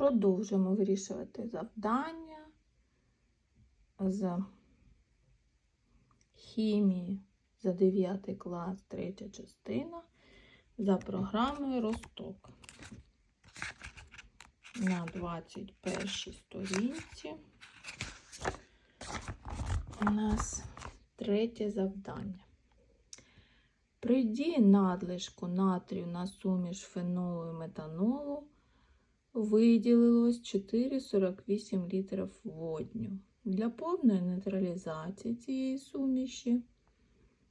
Продовжуємо вирішувати завдання з хімії за 9 клас, третя частина за програмою Росток. На 21 сторінці у нас третє завдання. Придій надлишку натрію на суміш фенолу і метанолу виділилось 4,48 літрів водню. Для повної нейтралізації цієї суміші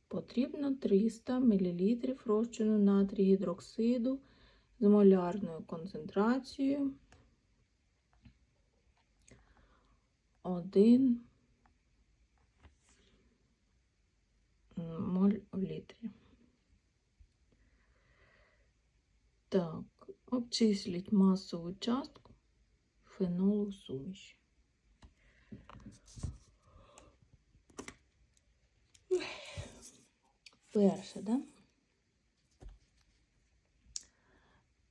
потрібно 300 мл розчину натрію гідроксиду з молярною концентрацією 1 моль в літрі. Так, обчисліть масову частку фенолу суміші. Перше, да?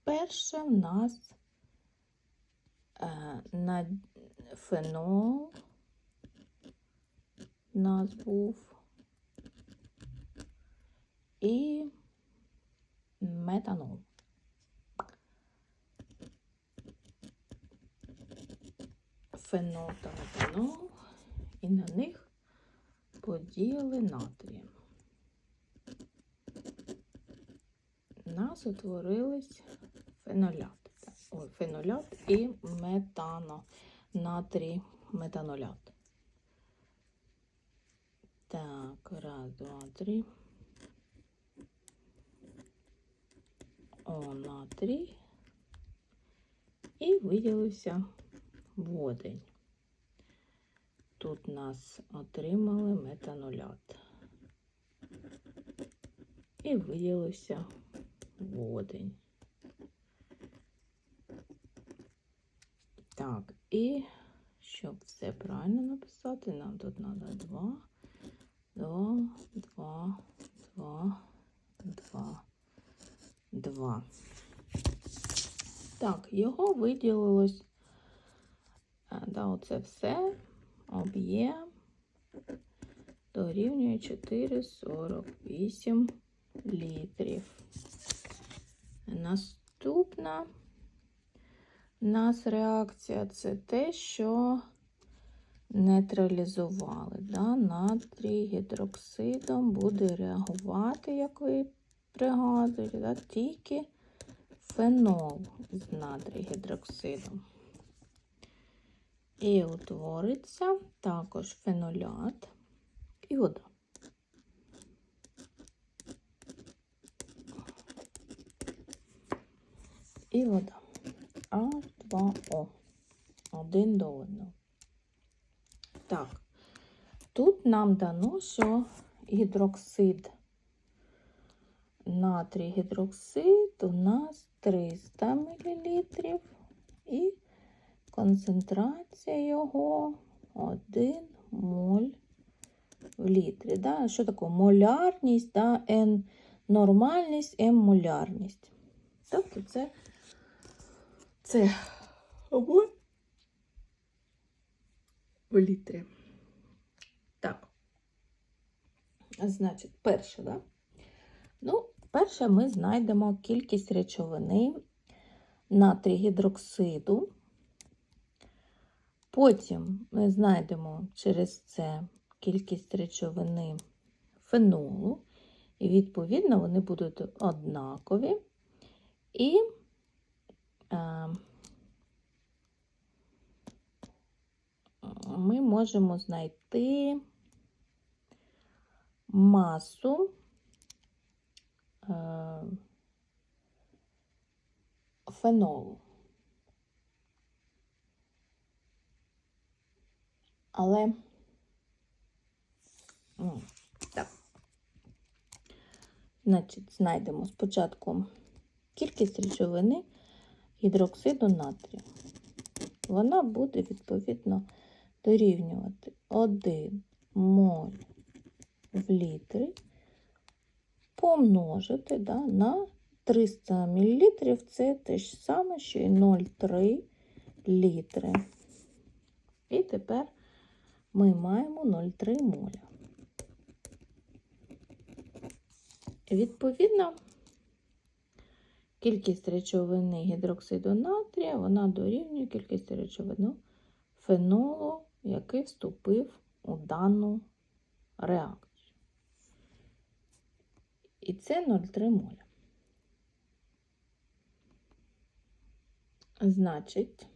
Перше в нас е, на фенол нас був і метанол. Фенол та метанол, і на них подіяли натрієм. У нас утворились фенолят. Ой, фенолят і метано, натрій метанолят. Так, раз, два, три. О, натрій. І виділився водень. Тут нас отримали метанолят. І виділився водень. Так, і щоб все правильно написати, нам тут треба 2, 2, 2, 2, 2, 2. Так, його виділилось, а, оце все, об'єм дорівнює 4,48 літрів. Наступна у нас реакція це те, що нейтралізували. Да? Натрій гідроксидом буде реагувати, як ви пригадуєте, да? тільки фенол з натрій гідроксидом. І утвориться також фенолят і вода. І вода. H2O. Один до одного. Так, тут нам дано, що гідроксид, натрій гідроксид у нас 300 мл і концентрація його 1 моль в літрі. Да? Що таке? Молярність, да? N нормальність, М молярність. Тобто це це в літрі. Так. Значить, перше, да? Ну, перше ми знайдемо кількість речовини натрій гідроксиду. Потім ми знайдемо через це кількість речовини фенолу, і, відповідно, вони будуть однакові. І е, ми можемо знайти масу е, фенолу. Але так, значить, знайдемо спочатку кількість речовини гідроксиду натрію. Вона буде, відповідно, дорівнювати 1 моль в літрі помножити да, на 300 мл. Це те ж саме, що і 0,3 літри. І тепер ми маємо 0,3 моля. Відповідно, кількість речовини гідроксиду натрія вона дорівнює кількості речовини фенолу, який вступив у дану реакцію. І це 0,3 моля. Значить,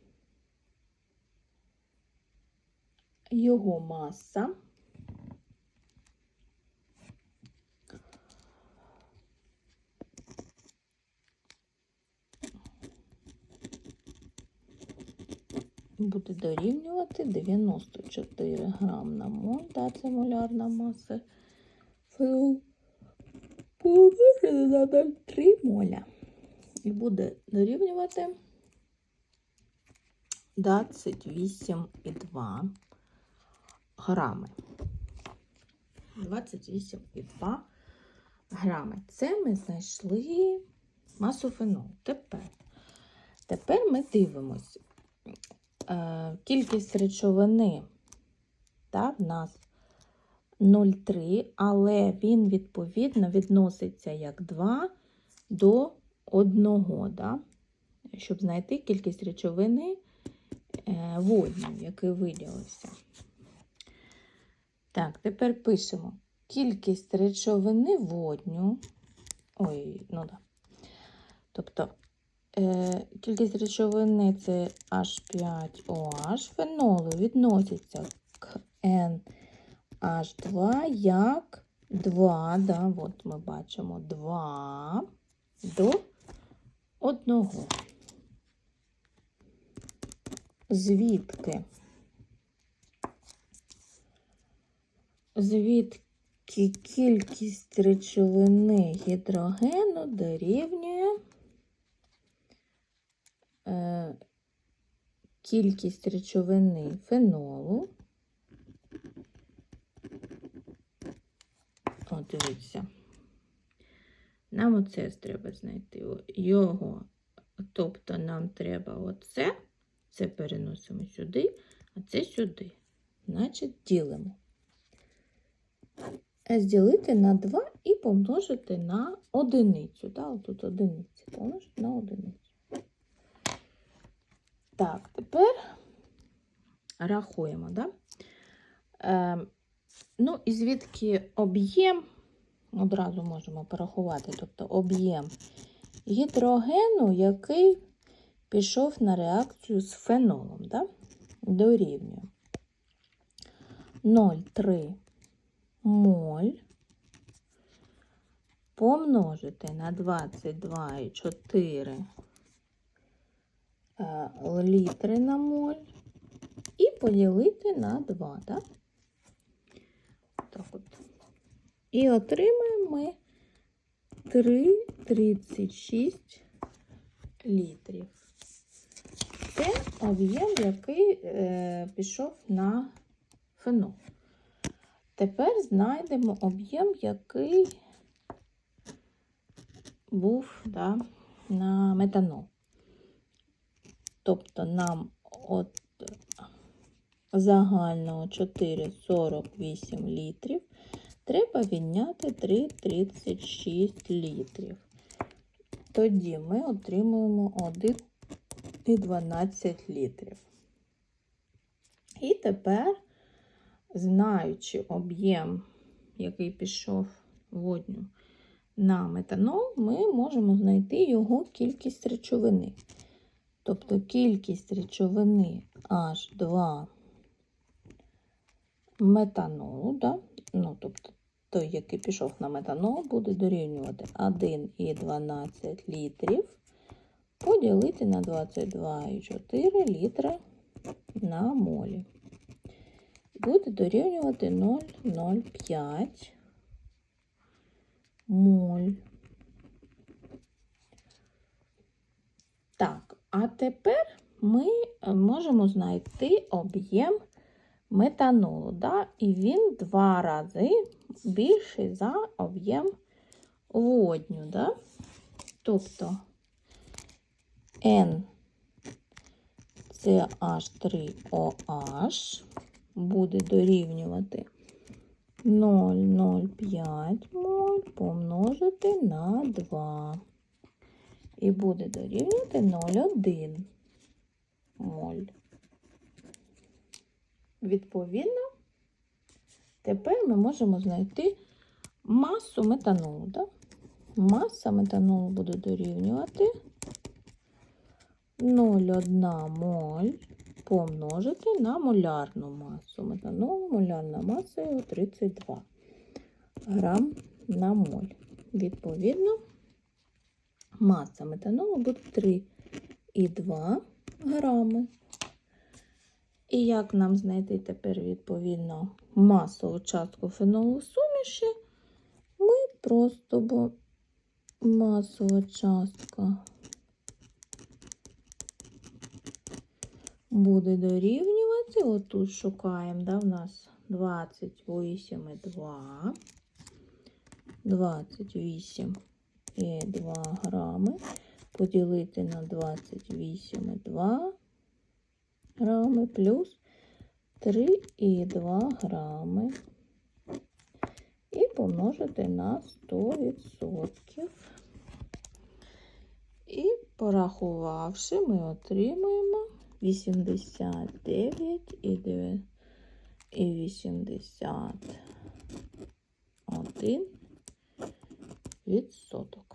його маса буде дорівнювати 94 грам на моль, да, це молярна маса. Фенол помножити на 0,3 моля. І буде дорівнювати 28,2 грами. 28,2 грами. Це ми знайшли масу фенолу. Тепер, тепер ми дивимося. Е, кількість речовини та, в нас 0,3, але він відповідно відноситься як 2 до 1, да? щоб знайти кількість речовини е, водню, який виділився. Так, тепер пишемо кількість речовини водню. Ой, ну да. Тобто е, кількість речовини це H5OH, фенолу відноситься к NH2 як 2, да, от ми бачимо 2 до 1. Звідки? Звідки кількість речовини гідрогену дорівнює е, кількість речовини фенолу. О, дивіться. Нам оце треба знайти. Його, тобто нам треба оце, це переносимо сюди, а це сюди. Значить, ділимо. Розділити на 2 і помножити на одиницю. Да? Тут одиниця. Помножити на одиницю. Так, тепер рахуємо, да? Е, ну, і звідки об'єм, одразу можемо порахувати, тобто об'єм гідрогену, який пішов на реакцію з фенолом, да? дорівнює 0,3 моль помножити на 22,4 е, літри на моль і поділити на 2, так? Так от. І отримаємо ми 3,36 літрів. Це об'єм, який е, пішов на фенол. Тепер знайдемо об'єм, який був да, на метанол. Тобто нам от загального 4,48 літрів треба відняти 3,36 літрів. Тоді ми отримуємо 1,12 літрів. І тепер знаючи об'єм, який пішов водню на метанол, ми можемо знайти його кількість речовини. Тобто кількість речовини H2 метанолу, да? ну, тобто той, який пішов на метанол, буде дорівнювати 1,12 літрів поділити на 22,4 літри на молі буде дорівнювати 0,05 моль. Так, а тепер ми можемо знайти об'єм метанолу, да? і він два рази більший за об'єм водню. Да? Тобто N CH3OH буде дорівнювати 0,05 моль помножити на 2. І буде дорівнювати 0,1 моль. Відповідно, тепер ми можемо знайти масу метанолу. Да? Маса метанолу буде дорівнювати 0,1 моль помножити на молярну масу. Метанолу молярна маса його 32 грам на моль. Відповідно, маса метанолу буде 3,2 грами. І як нам знайти тепер відповідно масову частку фенолу суміші, ми просто бо масова частка буде дорівнювати. Отут шукаємо, да, в нас 28,2. 28,2 грами поділити на 28,2 грами плюс 3,2 грами і помножити на 100%. І порахувавши, ми отримуємо 89 і 9 і 81 відсоток.